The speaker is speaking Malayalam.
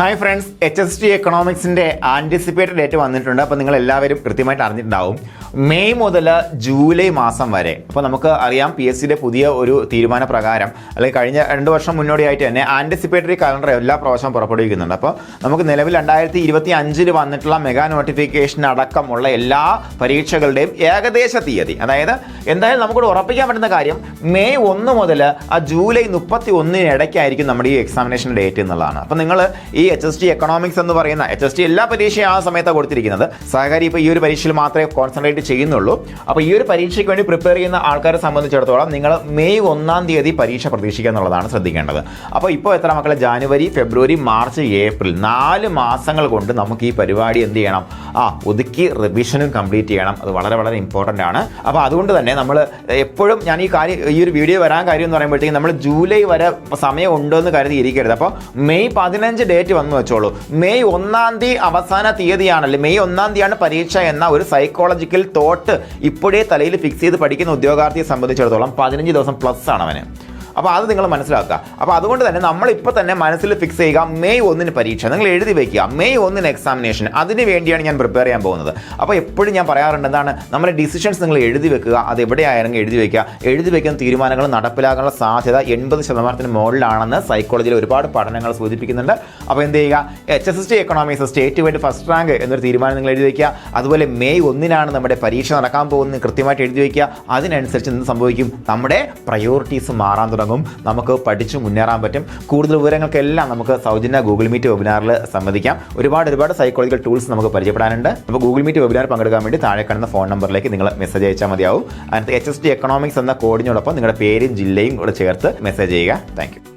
Hi friends H S T എക്കണോമിക്സിന്റെ anticipated date വന്നിട്ടുണ്ട്. അപ്പോൾ നിങ്ങൾ എല്ലാവരും കൃത്യമായിട്ട് അറിഞ്ഞിട്ടുണ്ടാവും. മെയ് മുതൽ ജൂലൈ മാസം വരെ. അപ്പോൾ നമുക്ക് അറിയാം പി എസ് സിയുടെ പുതിയ ഒരു തീരുമാന പ്രകാരം അല്ലെങ്കിൽ കഴിഞ്ഞ രണ്ട് വർഷം മുന്നോടിയായിട്ട് തന്നെ ആന്റിസിപ്പേറ്ററി കലണ്ടർ എല്ലാ പ്രാവശ്യവും പുറപ്പെടുവിക്കുന്നുണ്ട്. അപ്പോൾ നമുക്ക് നിലവിൽ രണ്ടായിരത്തി ഇരുപത്തി അഞ്ചിൽ വന്നിട്ടുള്ള മെഗാ നോട്ടിഫിക്കേഷൻ അടക്കമുള്ള എല്ലാ പരീക്ഷകളുടെയും ഏകദേശ തീയതി. അതായത് എന്തായാലും നമുക്കിവിടെ ഉറപ്പിക്കാൻ പറ്റുന്ന കാര്യം മെയ് ഒന്ന് മുതൽ ആ ജൂലൈ മുപ്പത്തി ഒന്നിന് ഇടയ്ക്കായിരിക്കും നമ്മുടെ ഈ എക്സാമിനേഷൻ ഡേറ്റ് എന്നുള്ളതാണ്. അപ്പോൾ നിങ്ങൾ ഈ എച്ച് എസ് ടി എക്കണോമിക്സ് എന്ന് പറയുന്ന എച്ച് എസ് ടി എല്ലാ പരീക്ഷയും ആ സമയത്താണ് കൊടുത്തിരിക്കുന്നത്. സഹകാരി ഇപ്പോൾ ഈ ഒരു പരീക്ഷയിൽ മാത്രമേ കോൺസെൻട്രേറ്റ് ചെയ്യുന്നുള്ളൂ. അപ്പോൾ ഈ ഒരു പരീക്ഷയ്ക്ക് വേണ്ടി പ്രിപ്പയർ ചെയ്യുന്ന ആൾക്കാരെ സംബന്ധിച്ചിടത്തോളം നിങ്ങൾ മെയ് ഒന്നാം തീയതി പരീക്ഷ പ്രതീക്ഷിക്കുക എന്നുള്ളതാണ് ശ്രദ്ധിക്കേണ്ടത്. അപ്പോൾ ഇപ്പോൾ എത്ര മക്കളെ? ജാനുവരി ഫെബ്രുവരി മാർച്ച് ഏപ്രിൽ നാല് മാസങ്ങൾ കൊണ്ട് നമുക്ക് ഈ പരിപാടി എന്ത് ചെയ്യണം? ആ ഒതുക്കി റിവിഷനും കംപ്ലീറ്റ് ചെയ്യണം. അത് വളരെ വളരെ ഇമ്പോർട്ടന്റ് ആണ്. അപ്പോൾ അതുകൊണ്ട് തന്നെ നമ്മൾ എപ്പോഴും ഞാൻ ഈ കാര്യം ഈ ഒരു വീഡിയോ വരാൻ കാര്യം എന്ന് പറയുമ്പോഴത്തേക്കും നമ്മൾ ജൂലൈ വരെ സമയം ഉണ്ടോ എന്ന് കരുതി ഇരിക്കരുത് അപ്പോൾ മെയ് പതിനഞ്ച് ഡേറ്റ് വന്നു വെച്ചോളൂ. മെയ് ഒന്നാം തീയതി അവസാന തീയതിയാണല്ലേ മെയ് ഒന്നാം തീയതിയാണ് പരീക്ഷ എന്ന ഒരു സൈക്കോളജിക്കൽ തോട്ട് ഇപ്പോഴേ തലയിൽ ഫിക്സ് ചെയ്ത് പഠിക്കുന്ന ഉദ്യോഗാർത്ഥിയെ സംബന്ധിച്ചിടത്തോളം പതിനഞ്ച് ദിവസം പ്ലസ് ആണ് അവന്. അപ്പോൾ അത് നിങ്ങൾ മനസ്സിലാക്കുക. അപ്പോൾ അതുകൊണ്ട് തന്നെ നമ്മളിപ്പോൾ തന്നെ മനസ്സിൽ ഫിക്സ് ചെയ്യുക. മെയ് ഒന്നിന് പരീക്ഷ. നിങ്ങൾ എഴുതി വയ്ക്കുക മെയ് ഒന്നിന് എക്സാമിനേഷൻ അതിന് വേണ്ടിയാണ് ഞാൻ പ്രിപ്പയർ ചെയ്യാൻ പോകുന്നത്. അപ്പോൾ എപ്പോഴും ഞാൻ പറയാറുണ്ട് എന്താണ്? നമ്മുടെ ഡിസിഷൻസ് നിങ്ങൾ എഴുതി വെക്കുക. അത് എവിടെയായിരുന്നെങ്കിൽ എഴുതി വയ്ക്കുക എഴുതി വയ്ക്കുന്ന തീരുമാനങ്ങൾ നടപ്പിലാക്കാനുള്ള സാധ്യത എൺപത് ശതമാനത്തിന് മുകളിലാണെന്ന് സൈക്കോളജിയിൽ ഒരുപാട് പഠനങ്ങൾ സൂചിപ്പിക്കുന്നുണ്ട്. അപ്പോൾ എന്ത് ചെയ്യുക? H S S T economics state wide first rank എന്നൊരു തീരുമാനം നിങ്ങൾ എഴുതി വയ്ക്കുക അതുപോലെ മെയ് ഒന്നിനാണ് നമ്മുടെ പരീക്ഷ നടക്കാൻ പോകുന്നത് കൃത്യമായിട്ട് എഴുതി വയ്ക്കുക അതിനനുസരിച്ച് എന്ത് സംഭവിക്കും? നമ്മുടെ പ്രയോറിറ്റീസ് മാറാൻ തുടങ്ങും. നമുക്ക് പഠിച്ചു മുന്നേറാൻ പറ്റും. കൂടുതൽ വിവരങ്ങൾക്കെല്ലാം നമുക്ക് സൗജന്യ ഗൂഗിൾ മീറ്റ് വെബിനാറിൽ സംവദിക്കാം. ഒരുപാട് ഒരുപാട് സൈക്കോളജിക്കൽ ടൂൾസ് നമുക്ക് പരിചയപ്പെടാനുണ്ട്. അപ്പോൾ ഗൂഗിൾ മീറ്റ് വെബിനാർ പങ്കെടുക്കാൻ വേണ്ടി താഴെ കാണുന്ന ഫോൺ നമ്പറിലേക്ക് നിങ്ങൾ മെസ്സേജ് അയച്ചാൽ മതിയാവും. അതിനകത്ത് എച്ച് എസ് ടി എക്കണോമിക്സ് എന്ന കോഡിനോടൊപ്പം നിങ്ങളുടെ പേരും ജില്ലയും കൂടെ ചേർത്ത് മെസ്സേജ് ചെയ്യുക. താങ്ക്